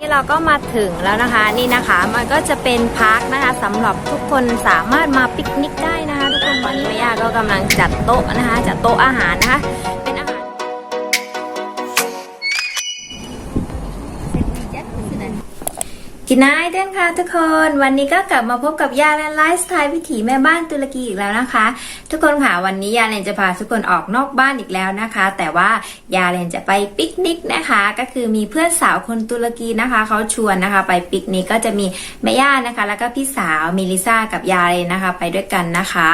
นี่เราก็มาถึงแล้วนะคะนี่นะคะมันก็จะเป็นพาร์คนะคะสำหรับทุกคนสามารถมาปิกนิกได้นะคะ ทุกคนตอนนี้แม่ย่าก็กำลังจัดโต๊ะนะคะจัดโต๊ะอาหารนะคะ กินนายเดนค่ะทุกคนวันนี้ก็กลับมาพบกับยาแลนไลฟ์สไตล์วิถีแม่บ้านตุรกีอีกแล้วนะคะ ทุกคนค่ะวันนี้ยาเลนจะพาทุกคนออกนอกบ้านอีกแล้วนะคะ แต่ว่ายาเลนจะไปปิกนิกนะคะ ก็คือมีเพื่อนสาวคนตุรกีนะคะเขาชวนนะคะ ไปปิกนิกก็จะมีแม่ย่านะคะ แล้วก็พี่สาวมิลิซ่ากับยาเลนนะคะ ไปด้วยกันนะคะ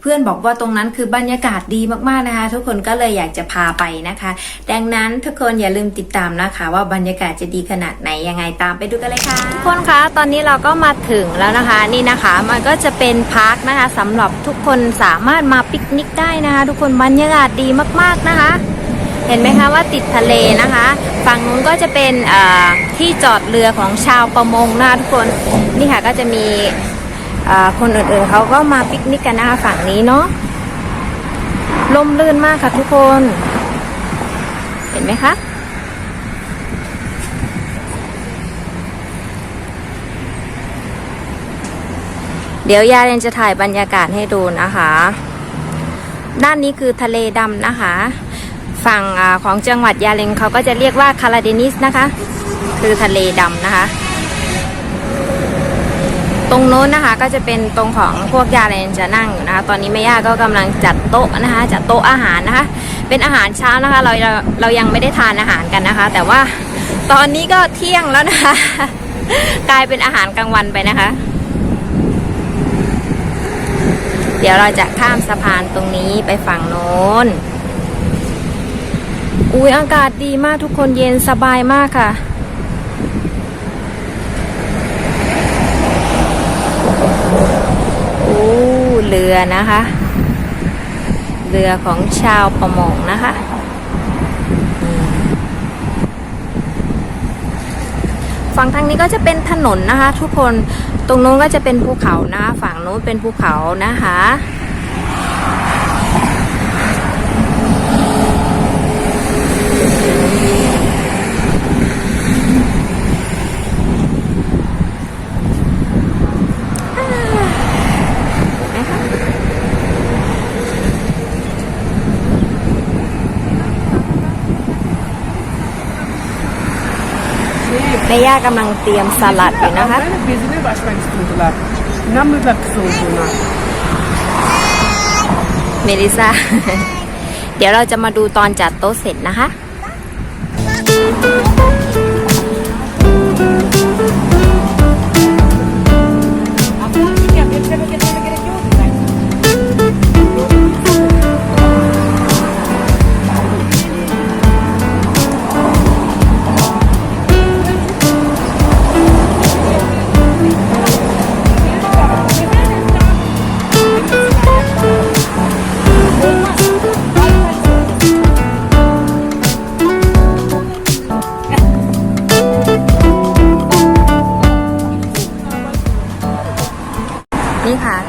เพื่อนบอกว่าตรงนั้นคือบรรยากาศดีมากๆนะคะ ทุกคนก็เลยอยากจะพาไปนะคะ ดังนั้นทุกคนอย่าลืมติดตามนะคะ ว่าบรรยากาศจะดีขนาดไหนยังไงตามไปดูกันเลยค่ะทุกคนคะตอนนี้เราก็มาถึงแล้วนะคะนี่นะคะ มันก็จะเป็นพาร์คนะคะสำหรับทุกคนสามารถมาปิกนิกได้นะคะ ทุกคนบรรยากาศดีมากๆนะคะ เห็นไหมคะว่าติดทะเลนะคะฝั่งนู้นก็จะเป็นที่จอดเรือของชาวประมงนะคะทุกคนนี่ค่ะก็จะมี คนอื่นๆเขาก็มาปิกนิกกันนะคะฝั่งนี้เนาะลมลื่นมากค่ะทุกคน เห็นไหมคะเดี๋ยวยาเรนจะถ่ายบรรยากาศให้ดูนะคะ ด้านนี้คือทะเลดำนะคะ ฝั่งอของจังหวัดยาเลงเขาก็จะเรียกว่าคาราเดนิสนะคะ คือทะเลดำนะคะ ตรงโน้นนะคะก็จะเป็นตรงของพวกยาเลนจะนั่งอยู่นะคะ ตอนนี้แม่ย่าก็กำลังจัดโต๊ะนะคะ จัดโต๊ะอาหารนะคะ เป็นอาหารเช้านะคะ เราเราเรายังไม่ได้ทานอาหารกันนะคะ แต่ว่าตอนนี้ก็เที่ยงแล้วนะคะ กลายเป็นอาหารกลางวันไปนะคะ เดี๋ยวเราจะข้ามสะพานตรงนี้ไปฝั่งโน้นอุ้ยอากาศดีมากทุกคนเย็นสบายมากค่ะ อู้ เรือนะคะ เรือของชาวประมงนะคะฝั่งทางนี้ก็จะเป็นถนนนะคะ ทุกคนตรงนู้นก็จะเป็นภูเขานะคะฝั่งนู้นเป็นภูเขานะคะ แม่ย่ากำลังเตรียมสลัดอยู่นะคะ Bezini başmak istiyordular. İnanmıyorlar kısa olduğuna. เมลิซา เดี๋ยวเราจะมาดูตอนจัดโต๊ะเสร็จนะคะ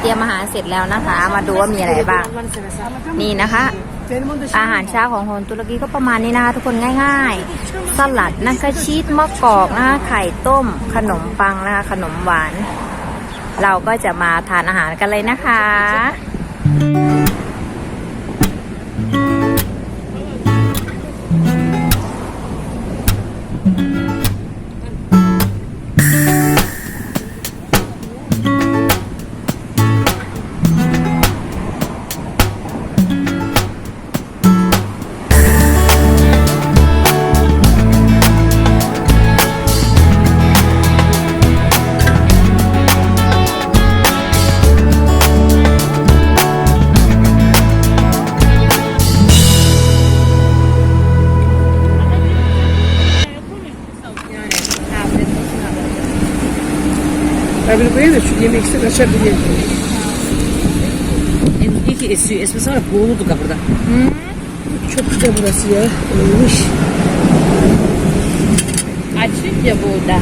เตรียมอาหารเสร็จแล้วนะคะ มาดูว่ามีอะไรบ้าง นี่นะคะ อาหารเช้าของคนตุรกีก็ประมาณนี้นะคะทุกคนง่าย ๆ สลัดนะคะชีสมะกอกนะคะไข่ต้ม ขนมปังนะคะขนมหวาน เราก็จะมาทานอาหารกันเลยนะคะ Bunu koyayım da şu yemek istedim açabilirim. İyi ki esiyor. Esmesi var ya boğulurduk ha burada. Çok güzel burası ya. Olmuş. Açınca burada.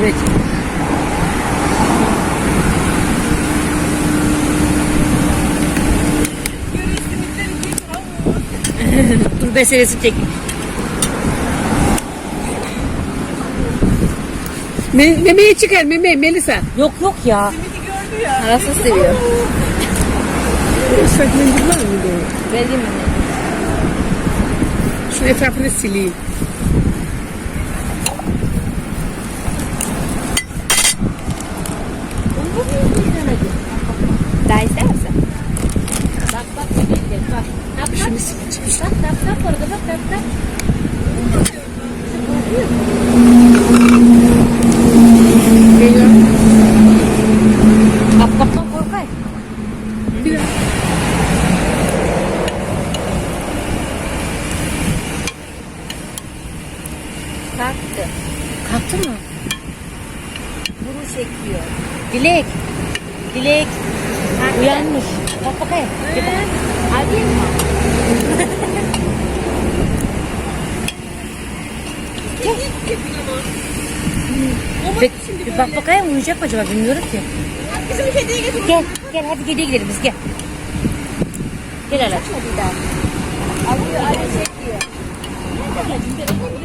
Evet. Dur meselesi çek. Me Meme'yi çıkar Meme Melisa. Yok yok ya. Nasıl seviyor? Islak mendil var mı doğru? Vereyim mi? Şunun etrafını sileyim. Daha ister misin? Bak bak bak bak. Şunu sileceğim. bak bak bak orada bak bak bak. Geliyor. Bak bak bak korkay. Bir daha. Kalktı. Kalktı mı? Bunu çekiyor. Dilek. Dilek. Kalktı. Uyanmış. Bak bakayım. Bir bak. Alayım mı? Bir, bir bak bakayım uyuyacak mı acaba bilmiyorum ki. Gel gel hadi kediye gidelim biz gel. Gel Ala. Bir daha. Alıyor, alıyor, çekiyor. ลู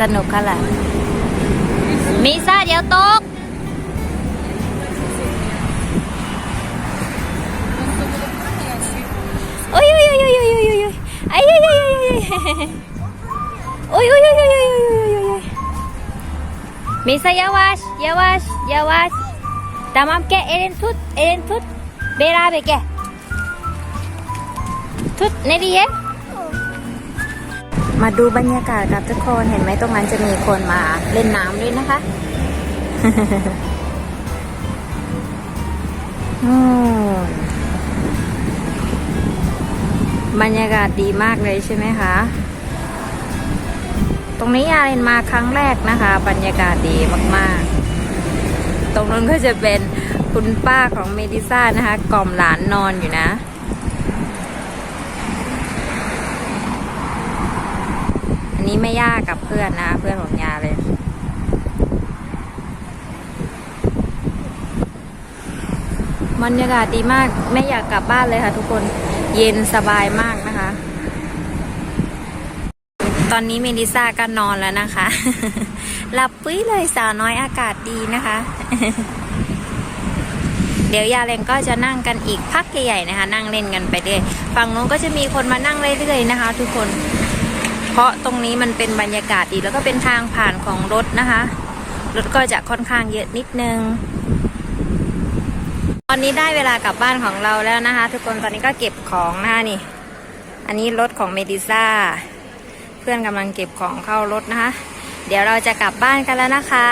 สนุกค่ะล่ะมีซ่าเดี๋ยวตกโอ้ยโอ้ยโอ้ยโอ้ยโอ้ยโอ้ยโอ้ยไอ้ยโอ้ยโอ้ยโอ้ยโอ้ยโอ้ยโอ้ยโอ้ยโอ้ยโอ้ยโอ้ยโอ้ยมีซ่ายาวาชยาวาชยาวาช Tamam gel elini tut elini tut beraber gel tut nereye มาดูบรรยากาศกับทุกคนเห็นไหมตรงนั้นจะมีคนมาเล่นน้ำด้วยนะคะบรรยากาศดีมากเลยใช่ไหมคะ ตรงนี้ยาเรนมาครั้งแรกนะคะ บรรยากาศดีมากๆ ตรงนั้นก็จะเป็นคุณป้าของเมดิซ่านะคะ กล่อมหลานนอนอยู่นะ นี้ไม่ยากกับเพื่อนนะ เพื่อนของยาเลย บรรยากาศดีมาก ไม่อยากกลับบ้านเลยค่ะทุกคน เย็นสบายมากนะคะ ตอนนี้เมลิซ่าก็นอนแล้วนะคะ หลับปุ้ยเลยสาวน้อยอากาศดีนะคะ เดี๋ยวยาเลงก็จะนั่งกันอีกพักใหญ่ๆนะคะ นั่งเล่นกันไปเรื่อย ฝั่งนู้นก็จะมีคนมานั่งเรื่อยๆนะคะ ทุกคน เพราะตรงนี้มันเป็นบรรยากาศดีแล้วก็เป็นทางผ่านของรถนะคะ รถก็จะค่อนข้างเยอะนิดนึง ตอนนี้ได้เวลากลับบ้านของเราแล้วนะคะ ทุกคนตอนนี้ก็เก็บของนะคะนี่ อันนี้รถของเมดิซ่า เพื่อนกำลังเก็บของเข้ารถนะคะ เดี๋ยวเราจะกลับบ้านกันแล้วนะคะ